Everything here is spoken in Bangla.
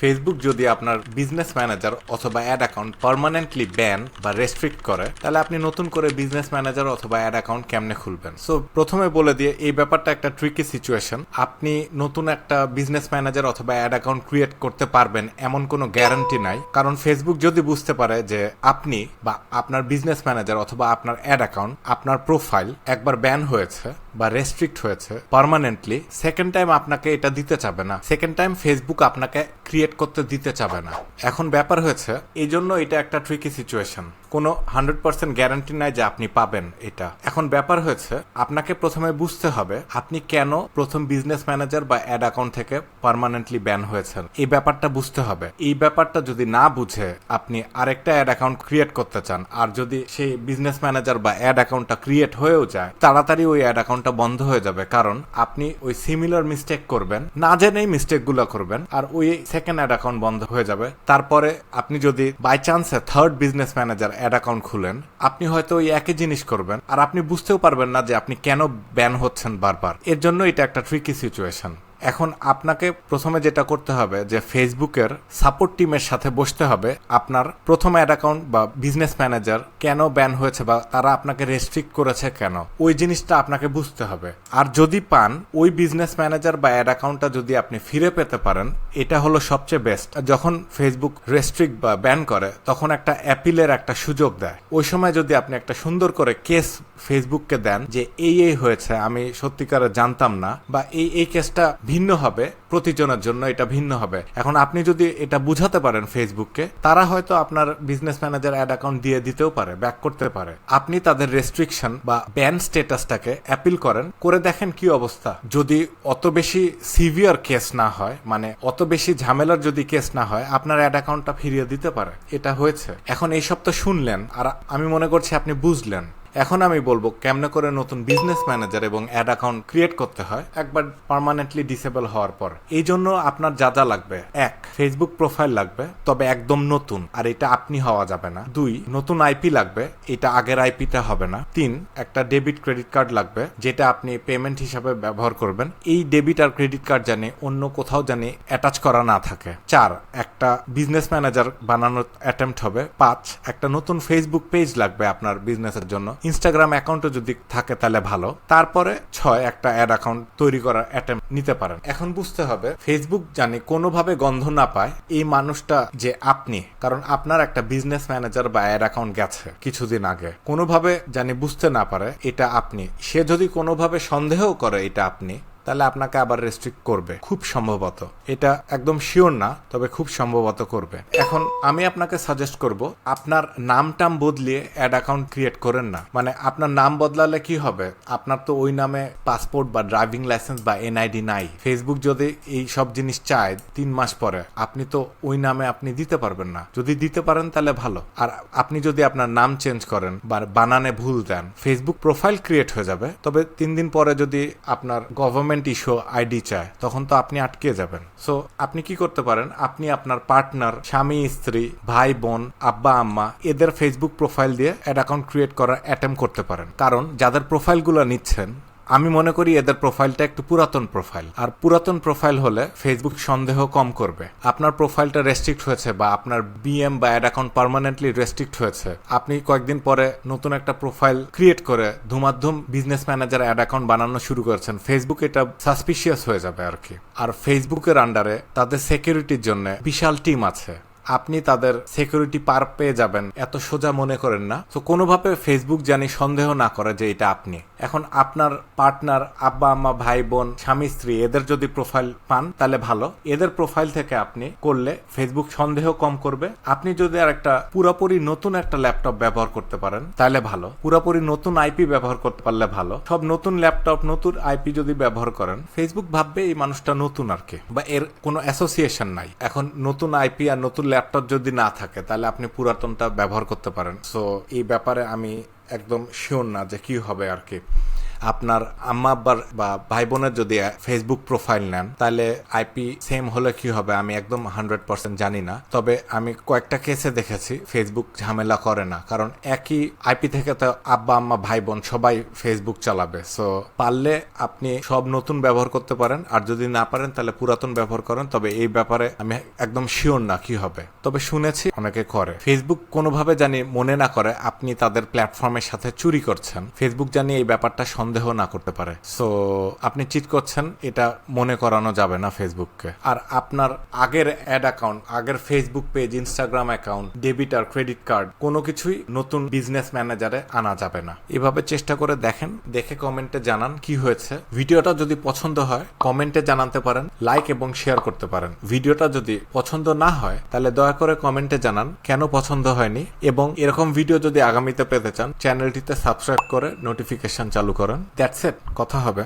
ফেসবুক যদি আপনার বিজনেস ম্যানেজার অথবা অ্যাড অ্যাকাউন্ট পার্মানেন্টলি ব্যান বা রেস্ট্রিক্ট করে, তাহলে আপনি নতুন করে বিজনেস ম্যানেজার অথবা অ্যাড অ্যাকাউন্ট কেমনে খুলবেন? সো প্রথমে বলে দিয়ে এই ব্যাপারটা একটা ট্রিকি সিচুয়েশন আপনি নতুন একটা বিজনেস ম্যানেজার অথবা অ্যাড অ্যাকাউন্ট ক্রিয়েট করতে পারবেন এমন কোনো গ্যারান্টি নাই। কারণ ফেসবুক যদি বুঝতে পারে যে আপনি বা আপনার বিজনেস ম্যানেজার অথবা আপনার অ্যাড অ্যাকাউন্ট আপনার প্রোফাইল একবার ব্যান হয়েছে বা রেস্ট্রিক্ট হয়েছে পারমানেন্টলি সেকেন্ড টাইম আপনাকে এটা দিতে চাবে না। সেকেন্ড টাইম ফেসবুক আপনাকে ক্রিয়েট করতে দিতে চাবে না। এখন ব্যাপার হয়েছে এই জন্য এটা একটা ট্রিকি সিচুয়েশন কোনো হান্ড্রেড পার্সেন্ট গ্যারান্টি নাই যে আপনি পাবেন এটা। এখন ব্যাপার হয়েছে, আপনাকে প্রথমে বুঝতে হবে আপনি কেন প্রথম বিজনেস ম্যানেজার বা অ্যাড অ্যাকাউন্ট থেকে পার্মানেন্টলি ব্যান হয়েছেন। এই ব্যাপারটা বুঝতে হবে। এই ব্যাপারটা যদি না বুঝে আপনি আরেকটা অ্যাড অ্যাকাউন্ট ক্রিয়েট করতে চান, আর যদি সেই বিজনেস ম্যানেজার বা অ্যাড অ্যাকাউন্টটা ক্রিয়েট হয়েও যায়, তাড়াতাড়ি ওই অ্যাড অ্যাকাউন্টটা বন্ধ হয়ে যাবে, কারণ আপনি ওই সিমিলার মিস্টেক করবেন, না জেনেই মিস্টেকগুলো করবেন, আর ওই সেকেন্ড অ্যাড অ্যাকাউন্ট বন্ধ হয়ে যাবে। তারপরে আপনি যদি বাই চান্সে third business manager ad account খুলেন, আপনি হয়তো ওই একই জিনিস করবেন, আর আপনি বুঝতেও পারবেন না যে আপনি কেন ব্যান হচ্ছেন বারবার। এর জন্য এটা একটা ট্রিকি সিচুয়েশন এখন আপনাকে প্রথমে যেটা করতে হবে, যে ফেসবুকের সাপোর্ট টিমের সাথে বসতে হবে। আপনার প্রথম অ্যাড অ্যাকাউন্ট বা বিজনেস ম্যানেজার কেন ব্যান হয়েছে বা তারা আপনাকে রেস্ট্রিক্ট করেছে কেন, ওই জিনিসটা আপনাকে বুঝতে হবে। আর যদি পান, ওই বিজনেস ম্যানেজার বা অ্যাড অ্যাকাউন্টটা যদি আপনি ফিরে পেতে পারেন, এটা হলো সবচেয়ে বেস্ট যখন ফেসবুক রেস্ট্রিক্ট বা ব্যান করে, তখন একটা অ্যাপিলের একটা সুযোগ দেয়। ওই সময় যদি আপনি একটা সুন্দর করে কেস ফেসবুককে দেন, যে এই এই হয়েছে, আমি সত্যিকারে জানতাম না, বা এই এই কেসটা ভিন্ন হবে, প্রতিজনের জন্য এটা ভিন্ন হবে। এখন আপনি যদি এটা বুঝাতে পারেন ফেসবুককে তারা হয়তো আপনার বিজনেস ম্যানেজার অ্যাড অ্যাকাউন্ট দিয়ে দিতেও পারে ব্যাক করতে পারে। আপনি তাদের রেস্ট্রিকশন বা ব্যান স্টেটাসটাকে অ্যাপিল করেন, করে দেখেন কি অবস্থা। যদি অত বেশি সিভিয়ার কেস না হয় মানে অত বেশি ঝামেলার যদি কেস না হয়, আপনার অ্যাড অ্যাকাউন্টটা ফিরিয়ে দিতে পারে। এটা হয়েছে। এখন এইসব তো শুনলেন, আর আমি মনে করছি আপনি বুঝলেন। এখন আমি বলব কেমনে করে নতুন বিজনেস ম্যানেজার এবং অ্যাড অ্যাকাউন্ট ক্রিয়েট করতে হয়, একবার পার্মানেন্টলি ডিসেবল হওয়ার পর। এই জন্য আপনার যা যা লাগবে, এক ফেসবুক প্রোফাইল লাগবে, তবে একদম নতুন, আর এটা আপনি হওয়া যাবে না। দুই, নতুন আইপি লাগবে, এটা আগের আইপিটা হবে না। তিন, একটা ডেবিট ক্রেডিট কার্ড লাগবে, যেটা আপনি পেমেন্ট হিসাবে ব্যবহার করবেন। এই ডেবিট আর ক্রেডিট কার্ড জানি অন্য কোথাও জানি অ্যাটাচ করা না থাকে। চার, একটা বিজনেস ম্যানেজার বানানোর অ্যাটেম্প্ট হবে। পাঁচ, একটা নতুন ফেসবুক পেজ লাগবে আপনার বিজনেসের জন্য। ইনস্টাগ্রাম অ্যাকাউন্টও যদি থাকে তাহলে ভালো। তারপরে ছয়, একটা অ্যাড অ্যাকাউন্ট তৈরি করার অ্যাটেম্প নিতে পারেন। এখন বুঝতে হবে ফেসবুক জানি কোনোভাবে গন্ধ না পায় এই মানুষটা যে আপনি, কারণ আপনার একটা বিজনেস ম্যানেজার বা অ্যাড অ্যাকাউন্ট গেছে কিছুদিন আগে। কোনোভাবে জানি বুঝতে না পারে, এটা আপনি। সে যদি কোনোভাবে সন্দেহ করে এটা আপনি তাহলে আপনাকে আবার রেস্ট্রিক্ট করবে, খুব সম্ভবত। এটা একদম শিওর না, তবে খুব সম্ভবত করবে। এখন আমি আপনাকে সাজেস্ট করব, আপনার নাম টাম বদলিয়ে অ্যাড অ্যাকাউন্ট ক্রিয়েট করেন না। মানে আপনার নাম বদলালে কি হবে? আপনার তো ওই নামে পাসপোর্ট বা ড্রাইভিং লাইসেন্স বা এনআইডি নাই। ফেসবুক যদি এই সব জিনিস চায় তিন মাস পরে, আপনি তো ওই নামে আপনি দিতে পারবেন না। যদি দিতে পারেন তাহলে ভালো। আর আপনি যদি আপনার নাম চেঞ্জ করেন বা বানানে ভুল দেন ফেসবুক প্রোফাইল ক্রিয়েট হয়ে যাবে। তবে তিন দিন পরে যদি আপনার গভর্নমেন্ট ইস্যু আইডি চায়, তখন তো আপনি আটকে যাবেন। সো আপনি কি করতে পারেন? আপনি আপনার পার্টনার স্বামী, স্ত্রী, ভাই, বোন, আব্বা, আম্মা, এদের ফেসবুক প্রোফাইল দিয়ে অ্যাড অ্যাকাউন্ট ক্রিয়েট করার অ্যাটেম্প করতে পারেন। কারণ, যাদের প্রোফাইলগুলো নিচ্ছেন আমি মনে করি এদের প্রোফাইলটা একটু পুরাতন প্রোফাইল আর পুরাতন প্রোফাইল হলে ফেসবুক সন্দেহ কম করবে। আপনার প্রোফাইলটা রেস্ট্রিক্ট হয়েছে বা আপনার বিএম বা অ্যাড অ্যাকাউন্ট পার্মানেন্টলি রেস্ট্রিক্ট হয়েছে। আপনি কয়েকদিন পরে নতুন একটা প্রোফাইল ক্রিয়েট করে ধুমাধুম বিজনেস ম্যানেজার অ্যাড অ্যাকাউন্ট বানানো শুরু করেছেন। ফেসবুক এটা সাসপিশিয়াস হয়ে যাবে আর কি। আর ফেসবুকের আন্ডারে তাদের সিকিউরিটির জন্য বিশাল টিম আছে। আপনি তাদের সিকিউরিটি পার পেয়ে যাবেন। এত সোজা মনে করেন না। তো কোনোভাবে ফেসবুক জানি সন্দেহ না করে যে এটা আপনি। এখন আপনার পার্টনার আব্বা, আম্মা, ভাই, বোন, স্বামী, স্ত্রী, এদের যদি প্রোফাইল পান, তাহলে ভালো। এদের প্রোফাইল থেকে আপনি করলে ফেসবুক সন্দেহ কম করবে। আপনি যদি আর একটা পুরোপুরি নতুন একটা ল্যাপটপ ব্যবহার করতে পারেন, তাহলে ভালো। পুরোপুরি নতুন আইপি ব্যবহার করতে পারলে ভালো। সব নতুন ল্যাপটপ নতুন আইপি যদি ব্যবহার করেন ফেসবুক ভাববে এই মানুষটা নতুন আর কি, বা এর কোনো অ্যাসোসিয়েশন নাই। এখন নতুন আইপি আর নতুন ল্যাপটপ যদি না থাকে, তাহলে আপনি পুরাতনটা ব্যবহার করতে পারেন। সো এই ব্যাপারে আমি একদম শিওর না যে কি হবে আর কি। আপনার আম্মা আব্বার বা ভাই বোনের যদি ফেসবুক প্রোফাইল নেন, তাহলে আইপি সেম হলে কি হবে? আমি একদম হান্ড্রেড পার্সেন্ট জানি না। তবে আমি কয়েকটা কেসে দেখেছি ফেসবুক ঝামেলা করে না। কারণ একই আইপি থেকে তো আব্বা, আম্মা ভাই বোন সবাই ফেসবুক চালাবে। সো পারলে আপনি সব নতুন ব্যবহার করতে পারেন। আর যদি না পারেন, তাহলে পুরাতন ব্যবহার করেন। তবে এই ব্যাপারে আমি একদম শিওর না কি হবে। তবে শুনেছি অনেকে করে ফেসবুক কোনোভাবে জানি মনে না করে আপনি তাদের প্ল্যাটফর্মের সাথে চুরি করছেন। ফেসবুক জানি এই ব্যাপারটা সন্দেহ না করতে পারে। সো আপনি চিট করছেন, এটা মনে করানো যাবে না ফেসবুককে আর আপনার আগের অ্যাড অ্যাকাউন্ট আগের Facebook page Instagram account debit আর ক্রেডিট কার্ড কোনো কিছুই নতুন বিজনেস ম্যানেজারে আনা যাবে না। এভাবে চেষ্টা করে দেখেন, দেখে কমেন্টে জানান কি হয়েছে। ভিডিওটা যদি পছন্দ হয়, কমেন্টে জানাতে পারেন লাইক এবং শেয়ার করতে পারেন। ভিডিওটা যদি পছন্দ না হয়, তাহলে দয়া করে কমেন্টে জানান কেন পছন্দ হয়নি। এবং এরকম ভিডিও যদি আগামীতে পেতে চান চ্যানেলটিতে সাবস্ক্রাইব করে নোটিফিকেশন চালু করেন। দ্যাটস এট কথা হবে।